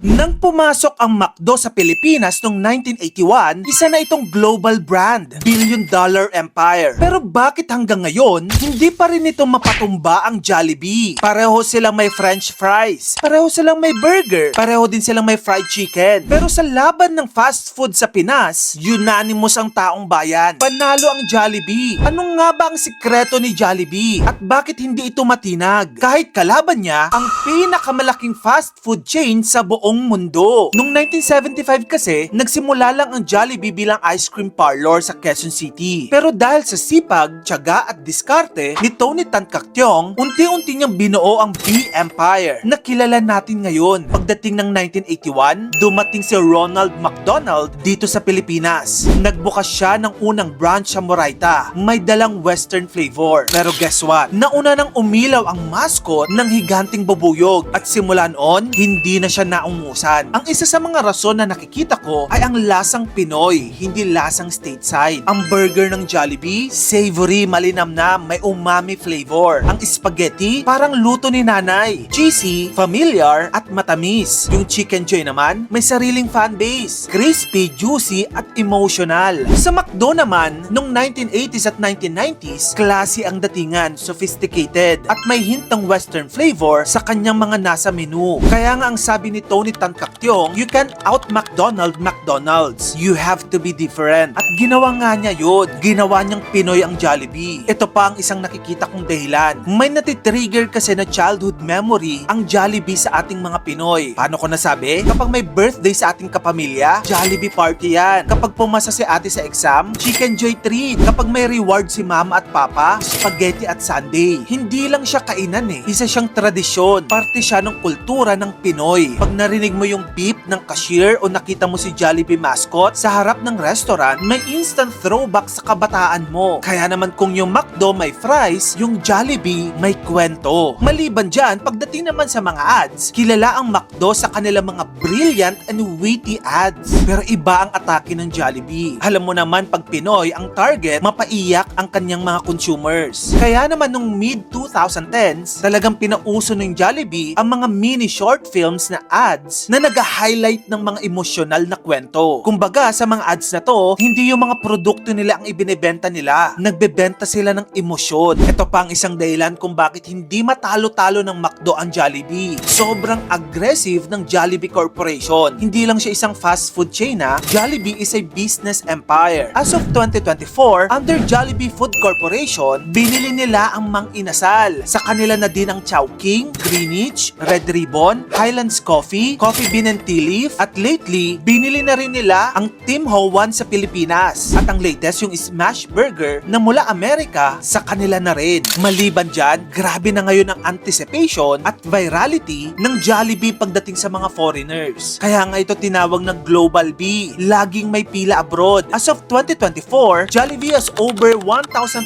Nang pumasok ang McDo sa Pilipinas noong 1981, isa na itong global brand, billion dollar empire. Pero bakit hanggang ngayon, hindi pa rin ito mapatumba ang Jollibee? Pareho silang may french fries, pareho silang may burger, pareho din silang may fried chicken. Pero sa laban ng fast food sa Pinas, unanimous ang taong bayan. Panalo ang Jollibee. Anong nga ba ang sikreto ni Jollibee? At bakit hindi ito matinag? Kahit kalaban niya, ang pinakamalaking fast food chain sa buong mundo. Noong 1975 kasi, nagsimula lang ang Jollibee bilang ice cream parlor sa Quezon City. Pero dahil sa sipag, tiyaga at diskarte ni Tony Tan Caktiong, unti-unti niyang binuo ang B Empire na kilala natin ngayon. Pagdating ng 1981, dumating si Ronald McDonald dito sa Pilipinas. Nagbukas siya ng unang branch sa Moraita. May dalang western flavor. Pero guess what? Nauna nang umilaw ang mascot ng higanting bubuyog at simula noon, hindi na siya naungusan. Ang isa sa mga rason na nakikita ko ay ang lasang Pinoy, hindi lasang stateside. Ang burger ng Jollibee, savory, malinamnam, may umami flavor. Ang spaghetti, parang luto ni nanay. Cheesy, familiar, at matamis. Yung chicken joy naman, may sariling fan base. Crispy, juicy, at emotional. Sa McDo naman, nung 1980s at 1990s, classy ang datingan, sophisticated, at may hint ng western flavor sa kanyang mga nasa menu. Kaya nga ang sabi ni Tony Tan Caktiong, you can out McDonald McDonald's. You have to be different. At ginawa nga niya yun. Ginawa niyang Pinoy ang Jollibee. Ito pa ang isang nakikita kong dahilan. May natitrigger kasi na childhood memory ang Jollibee sa ating mga Pinoy. Paano ko nasabi? Kapag may birthday sa ating kapamilya, Jollibee party yan. Kapag pumasa si ate sa exam, chicken joy treat. Kapag may reward si mama at papa, spaghetti at sundae. Hindi lang siya kainan eh. Isa siyang tradisyon. Parte siya ng kultura ng Pinoy. Pag narinig mo yung beep ng cashier o nakita mo si Jollibee mascot sa harap ng restaurant, may instant throwback sa kabataan mo. Kaya naman kung yung McDo may fries, yung Jollibee may kwento. Maliban dyan, pagdating naman sa mga ads, kilala ang McDo sa kanilang mga brilliant and witty ads. Pero iba ang atake ng Jollibee. Alam mo naman pag Pinoy, ang target, mapaiyak ang kanyang mga consumers. Kaya naman nung mid-2010s, talagang pinauso ng Jollibee ang mga mini short films na ads na nag-highlight ng mga emosyonal na kwento. Kumbaga, sa mga ads na to, hindi yung mga produkto nila ang ibinebenta nila. Nagbebenta sila ng emosyon. Ito pa ang isang dahilan kung bakit hindi matalo-talo ng McDo ang Jollibee. Sobrang aggressive ng Jollibee Corporation. Hindi lang siya isang fast food chain ha. Jollibee is a business empire. As of 2024, under Jollibee Food Corporation, binili nila ang Mang Inasal. Sa kanila na din ang Chowking, Greenwich, Red Ribbon, Highlands Coffee, Coffee Bean and Tea Leaf, at lately, binili na rin nila ang Tim Ho Wan sa Pilipinas. At ang latest yung Smash Burger na mula Amerika sa kanila na rin. Maliban dyan, grabe na ngayon ang anticipation at virality ng Jollibee pagdating sa mga foreigners. Kaya nga ito tinawag na Global B. Laging may pila abroad. As of 2024, Jollibee has over 1,500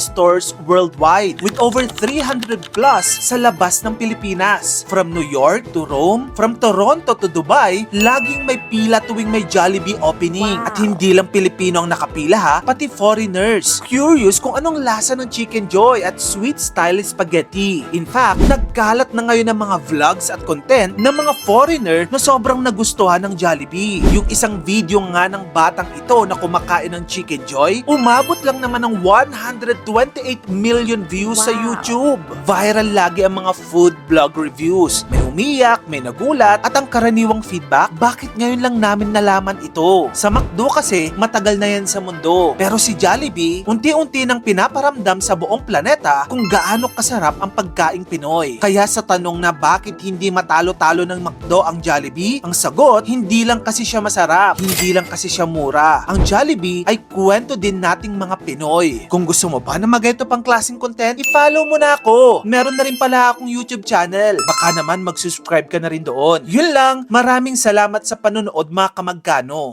stores worldwide with over 300 plus sa labas ng Pilipinas. From New York to Rome, from Toronto to Dubai, laging may pila tuwing may Jollibee opening. At hindi lang Pilipino ang nakapila ha, pati foreigners. Curious kung anong lasa ng Chicken Joy at Sweet Style Spaghetti. In fact, nagkalat na ngayon ng mga vlogs at content ng mga foreigner na sobrang nagustuhan ng Jollibee. Yung isang video nga ng batang ito na kumakain ng Chicken Joy, umabot lang naman ng 128 million views sa YouTube. Viral lagi ang mga food blog reviews. May umiyak, may nagulat, at ang karaniwang feedback, bakit ngayon lang namin nalaman ito? Sa McDo kasi, matagal na yan sa mundo. Pero si Jollibee, unti-unti nang pinaparamdam sa buong planeta kung gaano kasarap ang pagkaing Pinoy. Kaya sa tanong na bakit hindi matalo-talo ng McDo ang Jollibee, ang sagot, hindi lang kasi siya masarap, hindi lang kasi siya mura. Ang Jollibee ay kwento din nating mga Pinoy. Kung gusto mo ba na magaito pang klaseng content, i-follow mo na ako. Meron na rin pala akong YouTube channel. Baka naman mag-subscribe ka na rin doon. Yun lang, maraming salamat sa panonood mga kamagkano.